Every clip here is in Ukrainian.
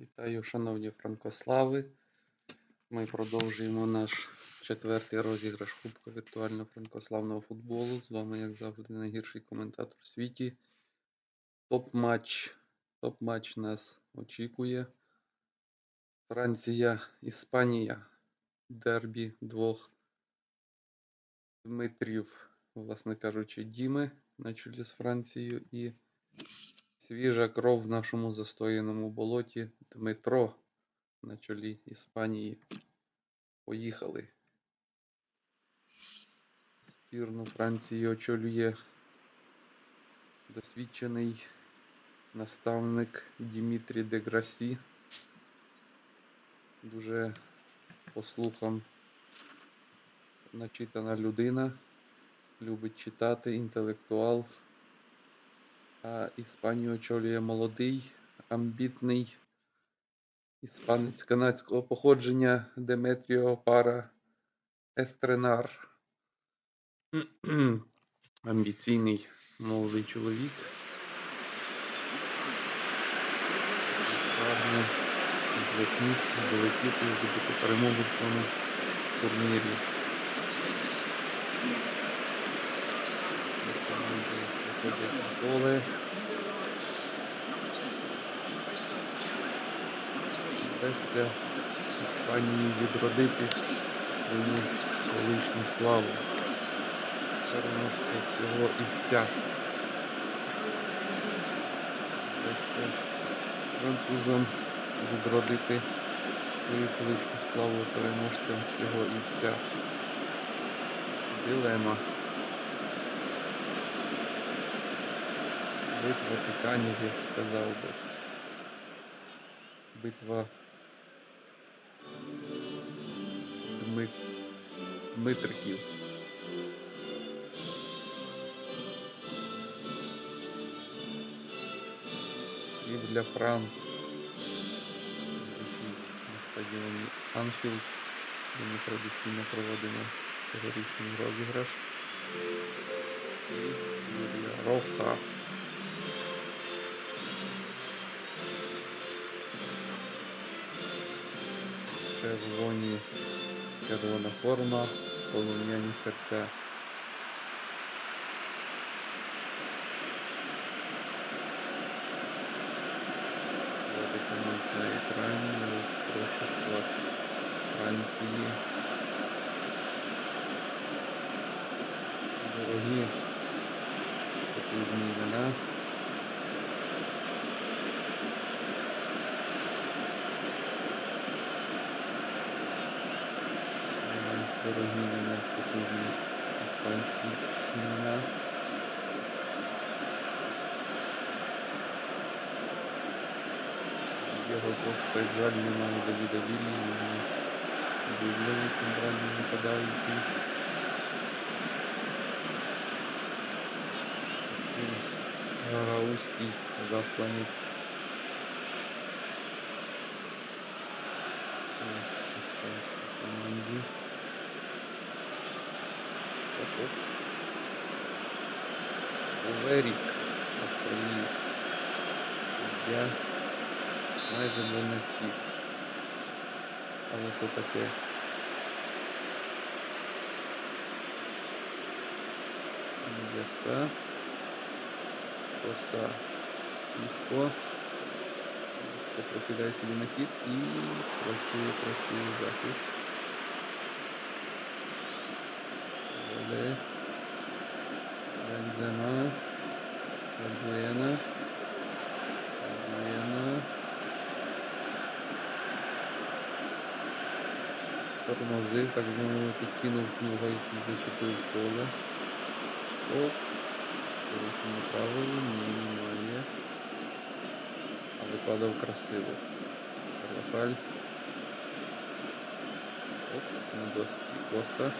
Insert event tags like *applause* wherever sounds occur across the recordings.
Вітаю, шановні франкослави. Ми продовжуємо наш четвертий розіграш Кубка віртуального франкославного футболу. З вами, як завжди, найгірший коментатор в світі. Топ-матч. Топ-матч нас очікує. Франція, Іспанія. Дербі двох Дмитрів, власне кажучи, Діми на чолі з Францією і свіжа кров в нашому застояному болоті Дмитро на чолі Іспанії. Поїхали. Збірну Франції очолює досвідчений наставник Дімітрі Деграсі. Дуже по слухам начитана людина, любить читати, інтелектуал. Іспанію очолює молодий, амбітний іспанець канадського походження Деметріо Пара Естренар. *clears throat* Амбіційний молодий чоловік. Прагне злетніти, здолетіти, здобути перемогу в цьому турнірі. Поле. Вдасться Іспанії відродити свою колишню славу. Переможця всього і вся. Вдасться французам відродити свою колишню славу переможцям всього і вся. Дилема. Битва титанів, я б сказав би. Битва Дми... Дмитриків. І для Франц звучить на стадіоні Анфілд, де ми традиційно проводимо цьогорічний розіграш. І Юрія Роха. Червоні, червона форма, полум'яні серця. Команд на екрані, прошу склад Франції. Дорогі потужні імена. Найменш дорогі, найменш потужні іспанські імена. Його постать жаль немає Давіда Віллі, його виявляє центральний нападаючий. Максим Гагаузький засланець. Оверік, австралієць. Суддя. Майже не. Але то таке. Інвеста. Коста. Іско. Іско прокидає собі на хід і працює, працює захист. Воле. Бензема. Бензена. Бензена. Тормозив, так би мовити, кинув плуга, який зачепив поле. Оп. Порушення правил, ні, немає. Але падав красиво. Карвахаль. Оп, на досвіді Коста.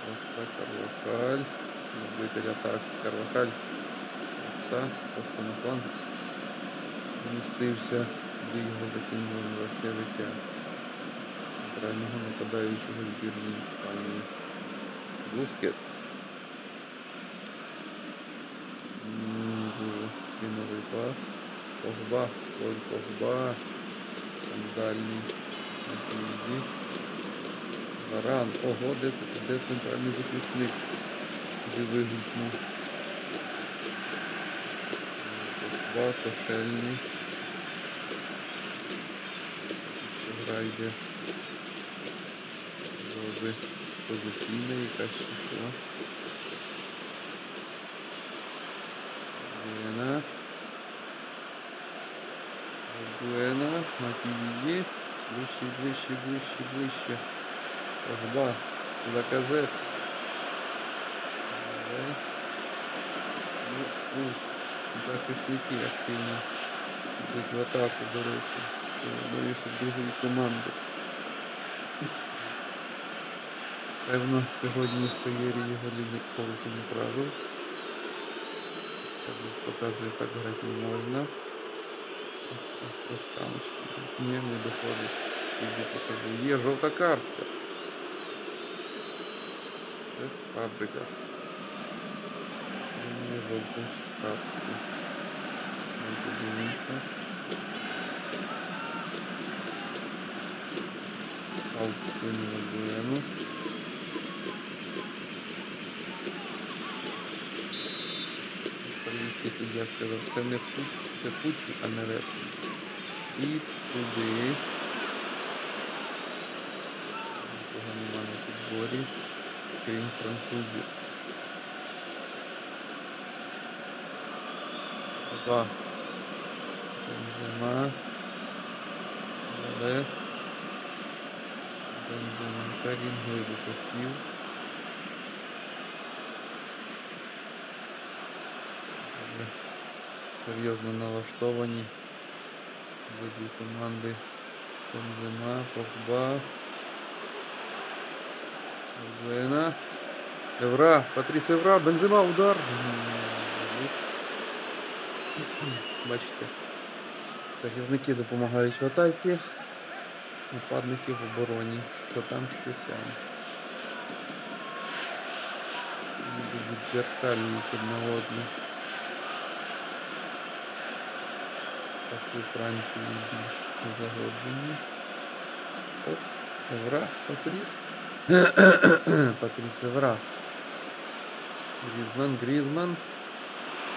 Коста, Карвахаль. Любитель атак Карвахаль. Коста. Коста на фланг. Змістився, де його закинули в легке життя. Центрального нападаючого збірної Іспанії. Бускетс. Фіновий пас. Погба, Поль Погба. Там дальній. Матвіді. Варан. Ого, де, це- де центральний захисник? Куди вигукнув. Кошельний. Ще гра йде. Вроде позиційна якась що. Буена. Буена. Матвіді. Ближче, ближче, ближче, ближче. Погба. Лаказет. Ну, ух, захисники активно йдуть в атаку, до речі. Це новіше другої команди. Певно, сьогодні в кар'єрі його лінік порушення правил. Також показує, так грати не можна. Ось, ось. Ні, не доходить. Тобі покажу. Є жовта картка. Це Фабрикас. Мені жовту картку. Ми подивимося. Аут скинула Буену. Італійський суддя сказав, це не фут, це футки, а не реслінг. І туди. Нікого нема на підборі, крім французів. Опа. Бензема. Але. Бензема. Так він глибоко сів. Серйозно налаштовані. Обидві команди. Бензема, Погба. Евра, Патріс Евра, Бензема, удар. Бачите, захисники допомагають в атаці, нападники в обороні. Що там, що сям. Ніби відзеркалюють одне одне. Паси Франції більш загоджені. Оп, Евра, Патріс. *coughs* Патріс Евра. Грізман, Грізман.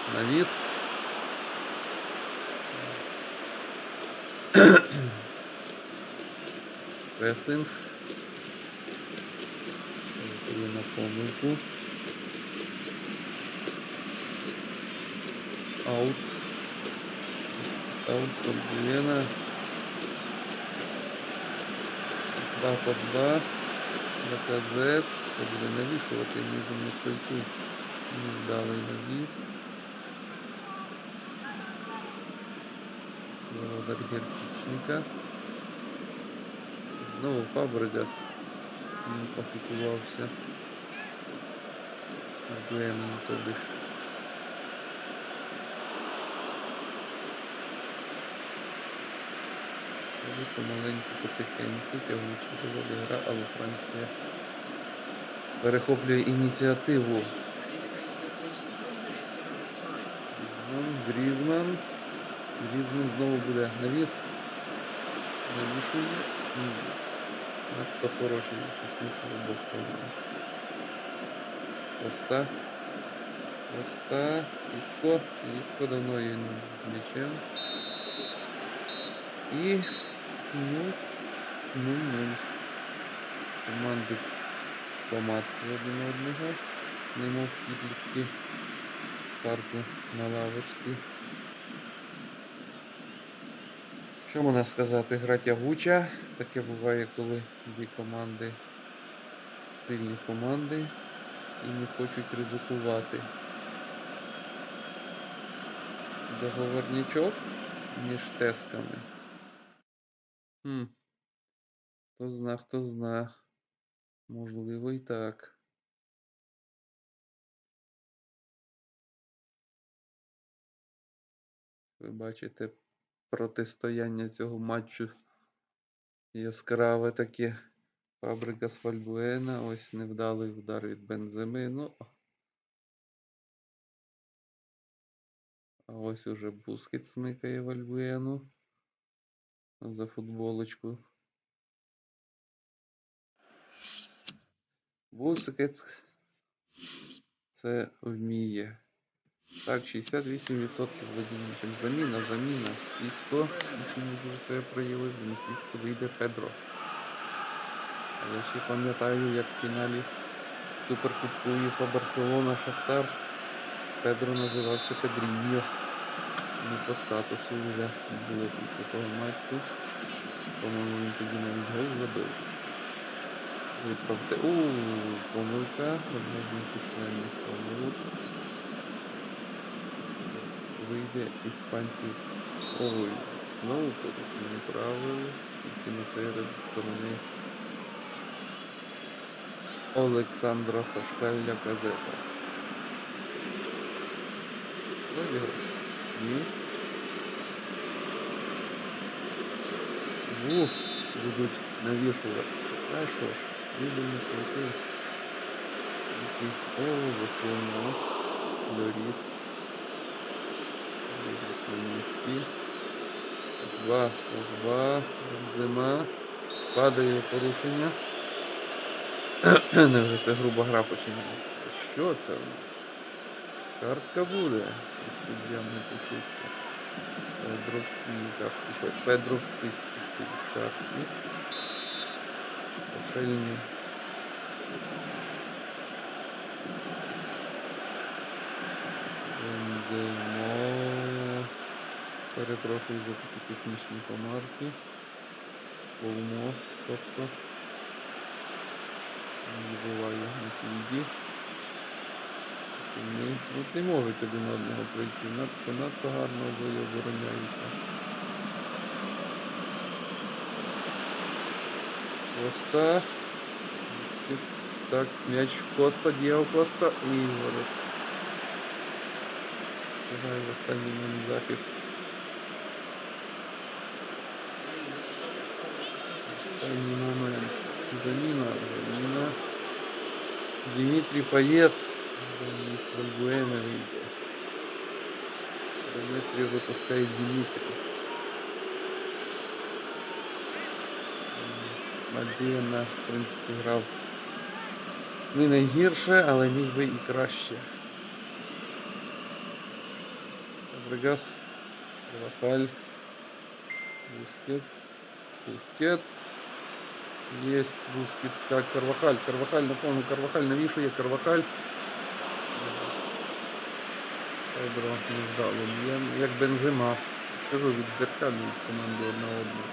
Навіс. *clears throat* Пресинг. На помилку. Аут. Аут Подвіна. Два по два. Лаказет. Хто буде навішувати низом не пройти. Невдалий навіс. Володар Герчичника. Знову Фабрегас ним опікувався. Дуемом, тобі ж. Тобі помаленьку, потихеньку, тягуче доволі гра, але Франція перехоплює ініціативу. Грізман, Грізман знову буде навіс. Навішує. Ні. Надто хороший захисник обох команд. Поста. Поста. Іско. Іско давно є з м'ячем. І. Ну. Ну, ну. Команди помацали один одного. Немов підлітки парку на лавочці. Що можна сказати? Гра тягуча. Таке буває, коли дві команди, сильні команди і не хочуть ризикувати. Договорничок між тесками. Хм. Хто зна, хто зна. Можливо і так. Ви бачите протистояння цього матчу яскраве таке. Фабрика з Фальбуена. Ось невдалий удар від Бенземи. Ну, А ось уже Бускет смикає Вальбуену за футболочку. Бускетс це вміє. Так, 68% володіння. Заміна, заміна. Іско, який не дуже себе проявив, замість Іско вийде Педро. А я ще пам'ятаю, як в фіналі Суперкубку УЄФА Барселона Шахтар Педро називався Педріньо. Ну, по статусу вже було після того матчу. По-моєму, він тоді навіть гол забив. Виправте. У, помилка, одна з нечисленних помилок. Вийде іспанців. Ой, знову порушення правил. Тільки на цей раз зі сторони Олександра Сашкаля Казета. Розіграш. Ні. Ух, будуть навішувати. А що ж, не крутий. О, заслонно. Лоріс. Місці. Два, два, зима. Падає порушення. *clears throat* Невже це груба гра починається? Що це у нас? Картка буде. Суддя не пишеться. Педро ні, картки. Педро встиг піти від картки. Пошельні. Бенземо. Перепрошую за такі технічні помарки. Словмо, тобто. Не буває на. Вони от не можуть один одного пройти. Надто, надто гарно обоє обороняються. Коста. Так, м'яч Коста, Діаго Коста і ворот. Встигає в останній момент захист. Останній момент. Заміна, заміна. Дмитрий Паєт. Замість Вальбуена вийде. Дмитрий випускає Дмитрий. Мальдіна, в принципі, грав не найгірше, але міг би і краще. Фабрегас, Рафаль, Бускетс, Бускетс. Есть Бускетс, как Карвахаль. Карвахаль, напомню, Карвахаль навішує, Карвахаль. Педро невдало б'є, як Бензима. Скажу, відзеркалюють команду одна одну.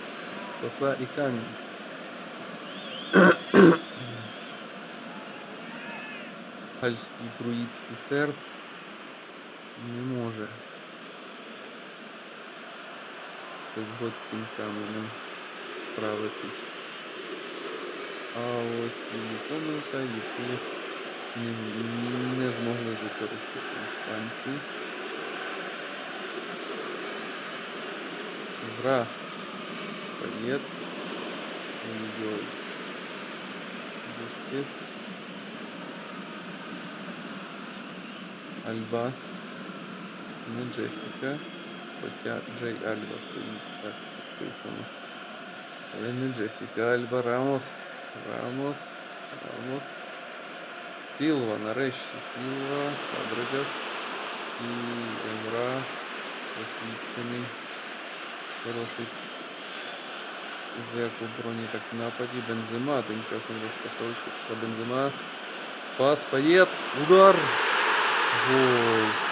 Коса і камінь. Гальський труїцький серб не може З безгодським каменем справитись. А ось і помилка, яку не, не змогли використати іспанці. Гра Паєт. Ой-ой. Бускетс. Альба. Не Джесіка. Хоча Джей Альба стоїть так підписано. Але не Джесіка Альба Рамос. Рамос. Рамос. Сілва, нарешті Сілва, Фабригас і Емра. Освічений. Хороший Зек у броні так в нападі. Бензима. Тим часом розпасовочка пішла Бензима. Пас, Паєт. Удар. Гол.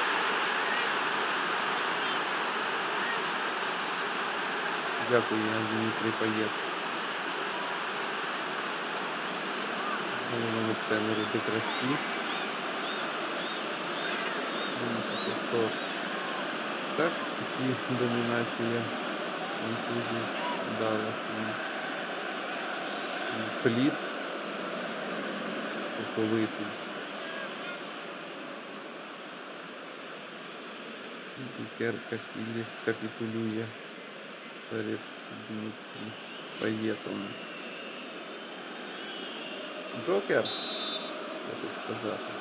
Дякую, Дмитрий Паєт. Головному тренеру Декрасі. Хто. Так, такі домінація інфузів дала свій плід соковитий. Ікер Касіліс капітулює Дмитрі Паєтом. Джокер, що тут сказати.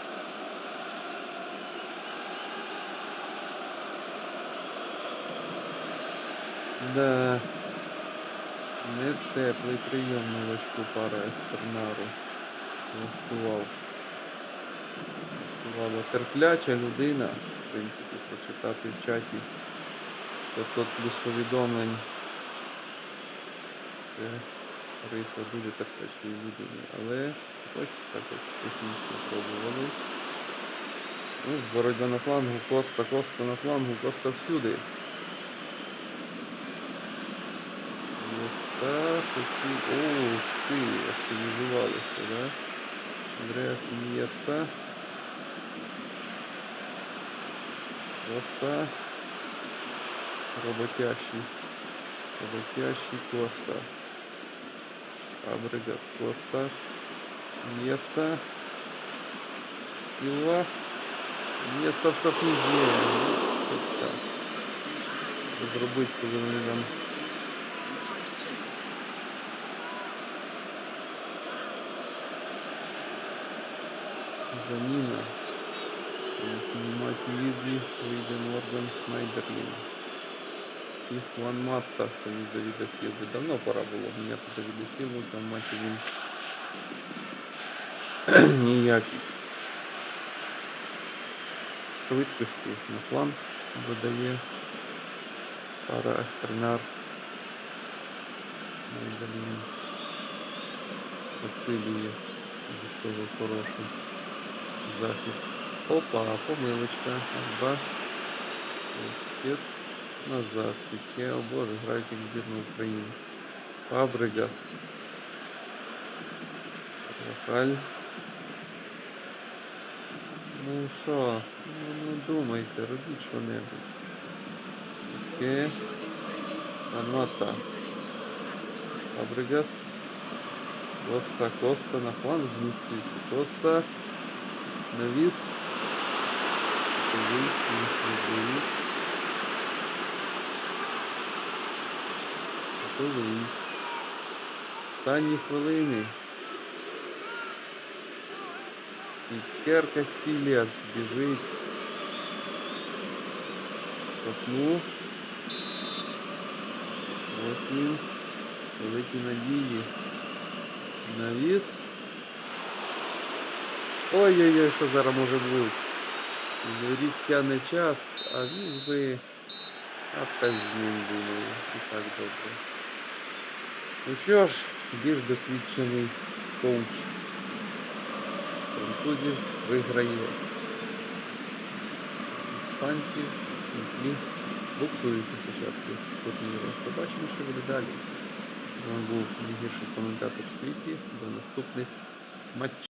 Да. Не теплий прийом новачку пара Естернару. Влаштував. Влаштувала терпляча людина, в принципі, прочитати в чаті 500 плюс повідомлень. Це риса дуже терплячої людини. Але ось так от технічно пробували. Ну, боротьба на флангу, Коста, Коста на флангу, Коста всюди. Єста такі. Ух ти, активізувалися, да? Андреас Єста. Коста. Роботящий. Роботящий Коста. Фабригас Коста. Єста. Сілва. Єста в штрафній зоні. Що так? Що Зробити, коли вони там заміна. Снимать Лиди, вийде Морган Шнайдерлін. І Хуан Матта, замість Давіда Сілви. Давно пора було міняти Давіда Сілву, в цьому матчі він *clears throat* ніякий. Швидкості на фланг додає пара Естернар. Шнайдерлін. Посилює без того хороший захист. Опа, помилочка. Два. Скет назад. Піке, о боже, грають як збірна України. Фабригас. Рафаль. Ну що? Ну, ну думайте, робіть що-небудь. Піке. Анота. Фабригас. Коста, Коста на фланг змістився. Коста. Навіс. Готовий, ні, не Останні хвилини. І Керка Сіліас біжить. Копну. Ось він. Великі надії. Навіс. Ой-ой-ой, що зараз може бути. Юріс тягне час, а він би. А без ним думаю. І так добре. Ну що ж, більш досвідчений коуч французів виграє. Іспанці які буксують на початку турніру. Побачимо, що буде далі. З був найгірший коментатор в світі. До наступних матчів.